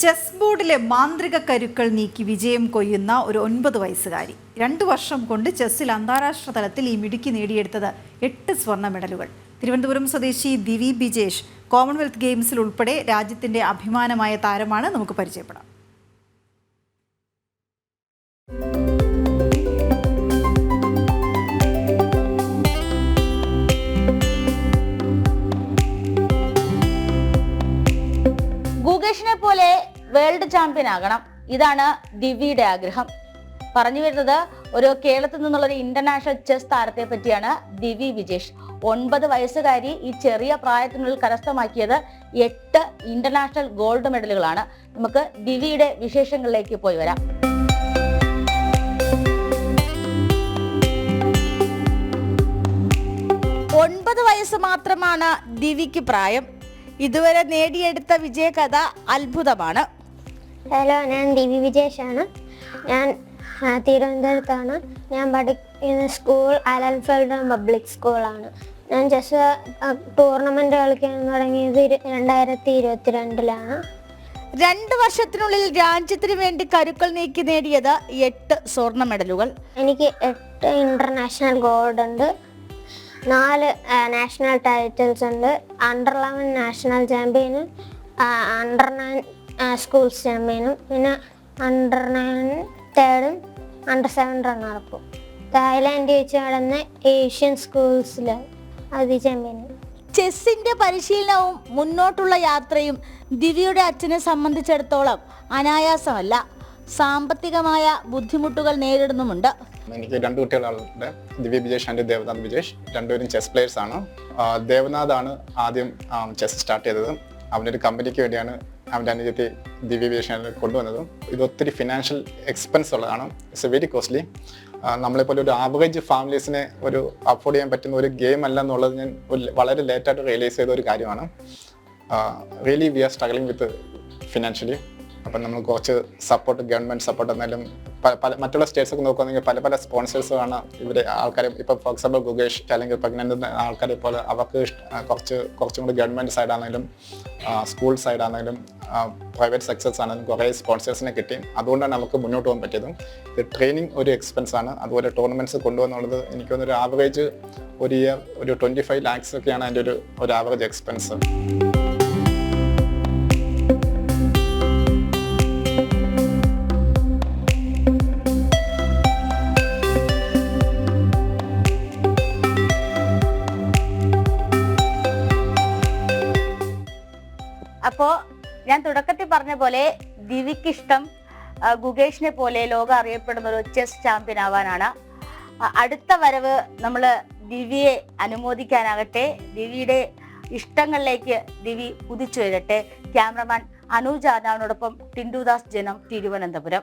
Chess ബോർഡിലെ മാന്ത്രിക കരുക്കൾ നീക്കി വിജയം കൊയ്യുന്ന ഒരു ഒൻപത് വയസ്സുകാരി. രണ്ടു വർഷം കൊണ്ട് ചെസ്സിൽ അന്താരാഷ്ട്ര തലത്തിൽ ഈ മിടുക്കി നേടിയെടുത്തത് എട്ട് സ്വർണ മെഡലുകൾ. തിരുവനന്തപുരം സ്വദേശി ദിവി ബിജേഷ് കോമൺവെൽത്ത് ഗെയിംസിൽ ഉൾപ്പെടെ രാജ്യത്തിന്റെ അഭിമാനമായ താരമാണ്. നമുക്ക് പരിചയപ്പെടാം. ഗുഗേഷിനെ പോലെ വേൾഡ് ചാമ്പ്യൻ ആകണം. ഇതാണ് ദിവ്യയുടെ ആഗ്രഹം. പറഞ്ഞു വരുന്നത് ഒരു കേരളത്തിൽ നിന്നുള്ള ഒരു ഇന്റർനാഷണൽ ചെസ് താരത്തെ പറ്റിയാണ് ദിവി വിജേഷ്. ഒൻപത് വയസ്സുകാരി ഈ ചെറിയ പ്രായത്തിനുള്ളിൽ കരസ്ഥമാക്കിയത് എട്ട് ഇന്റർനാഷണൽ ഗോൾഡ് മെഡലുകളാണ്. നമുക്ക് ദിവ്യയുടെ വിശേഷങ്ങളിലേക്ക് പോയി വരാം. ഒൻപത് വയസ്സ് മാത്രമാണ് ദിവിക്ക് പ്രായം. ഇതുവരെ നേടിയെടുത്ത വിജയകഥ അത്ഭുതമാണ്. ഹലോ ഞാൻ ദിവി വിജേഷാണ്. ഞാൻ തിരുവനന്തപുരത്താണ്. ഞാൻ പഠിക്കുന്ന സ്കൂൾ അലൻഫീൽഡ് പബ്ലിക് സ്കൂളാണ്. ഞാൻ ചെസ് ടൂർണമെന്റ് കളിക്കാൻ തുടങ്ങിയത് രണ്ടായിരത്തി ഇരുപത്തിരണ്ടിലാണ് രണ്ട് വർഷത്തിനുള്ളിൽ രാജ്യത്തിന് വേണ്ടി കരുക്കൾ നീക്കി നേടിയത് എട്ട് സ്വർണ മെഡലുകൾ. എനിക്ക് എട്ട് ഇന്റർനാഷണൽ ഗോൾഡ് ഉണ്ട്. നാല് നാഷണൽ ടൈറ്റിൽസ് ഉണ്ട്. അണ്ടർ ലെവൻ നാഷണൽ ചാമ്പ്യനും അണ്ടർ നയൻ സ്കൂൾസ് ചാമ്പ്യനും പിന്നെ അണ്ടർ നയൻ തേർഡും അണ്ടർ സെവൻ റണ്ണറപ്പും തായ്ലാൻഡ് വെച്ച് നടന്ന ഏഷ്യൻ സ്കൂൾസിൽ ആദ്യ ചാമ്പ്യനും ചെസ്സിന്റെ പരിശീലനവും മുന്നോട്ടുള്ള യാത്രയും ദിവ്യയുടെ അച്ഛനെ സംബന്ധിച്ചിടത്തോളം അനായാസമല്ല. സാമ്പത്തികമായ ബുദ്ധിമുട്ടുകൾ നേരിടുന്നുമുണ്ട്. എനിക്ക് രണ്ട് കുട്ടികളുണ്ട്. ദിവ്യ ബിജേഷ് ആൻഡ് ദേവനാഥ് ബിജേഷ് രണ്ടുപേരും ചെസ് പ്ലെയേഴ്സ് ആണ്. ദേവനാഥ് ആണ് ആദ്യം ചെസ് സ്റ്റാർട്ട് ചെയ്തത്. അവന്റെ ഒരു കമ്പനിക്ക് വേണ്ടിയാണ് അവന്റെ അനുജത്തെ ദിവ്യ ബിജേഷ് കൊണ്ടുവന്നത്. ഇത് ഒത്തിരി ഫിനാൻഷ്യൽ എക്സ്പെൻസ് ഉള്ളതാണ്. ഇറ്റ്സ് വെരി കോസ്റ്റ്ലി നമ്മളെപ്പോലെ ഒരു ആവറേജ് ഫാമിലീസിനെ ഒരു അഫോർഡ് ചെയ്യാൻ പറ്റുന്ന ഒരു ഗെയിം അല്ല എന്നുള്ളത് ഞാൻ വളരെ ലേറ്റായിട്ട് റിയലൈസ് ചെയ്ത ഒരു കാര്യമാണ്. Really we are struggling with financially അപ്പം നമ്മൾ കുറച്ച് സപ്പോർട്ട് ഗവൺമെന്റ് സപ്പോർട്ട് എന്നാലും പല മറ്റുള്ള സ്റ്റേറ്റ്സ് ഒക്കെ നോക്കുകയാണെങ്കിൽ പല പല സ്പോൺസേഴ്സുമാണ് ഇവരെ ആൾക്കാരെ. ഇപ്പോൾ ഫോർ എക്സാമ്പിൾ ഗുഗേഷ് അല്ലെങ്കിൽ പ്രഗ്നന്റ് ആൾക്കാരെ പോലെ അവർക്ക് കുറച്ച് കുറച്ചും കൂടി ഗവൺമെന്റ് സൈഡാണെങ്കിലും സ്കൂൾ സൈഡാണെങ്കിലും പ്രൈവറ്റ് സക്സസ് ആണെങ്കിലും കുറേ സ്പോൺസേഴ്സിനെ കിട്ടി. അതുകൊണ്ടാണ് നമുക്ക് മുന്നോട്ട് പോകാൻ പറ്റിയതും. ഇത് ട്രെയിനിങ് ഒരു എക്സ്പെൻസ് ആണ്. അതുപോലെ ടൂർണമെന്റ്സ് കൊണ്ടുവന്നുള്ളത് എനിക്ക് തോന്നുന്നു ഒരു ആവറേജ് ഒരു ഇയർ ഒരു ട്വന്റി ഫൈവ് ലാക്സ് ഒക്കെയാണ് അതിന്റെ ഒരു ഒരു ആവറേജ് എക്സ്പെൻസ് അപ്പോ ഞാൻ തുടക്കത്തിൽ പറഞ്ഞ പോലെ ദിവിക്കിഷ്ടം ഗുഗേഷിനെ പോലെ ലോകം അറിയപ്പെടുന്ന ഒരു ചെസ് ചാമ്പ്യൻ ആവാനാണ്. അടുത്ത വരവ് നമ്മൾ ദിവ്യയെ അനുമോദിക്കാനാകട്ടെ ദിവ്യയുടെ ഇഷ്ടങ്ങളിലേക്ക് ദിവി കുതിച്ചു വരട്ടെ ക്യാമറമാൻ അനൂജ് ആനാവിനോടൊപ്പം ടിൻഡുദാസ് ജനം തിരുവനന്തപുരം.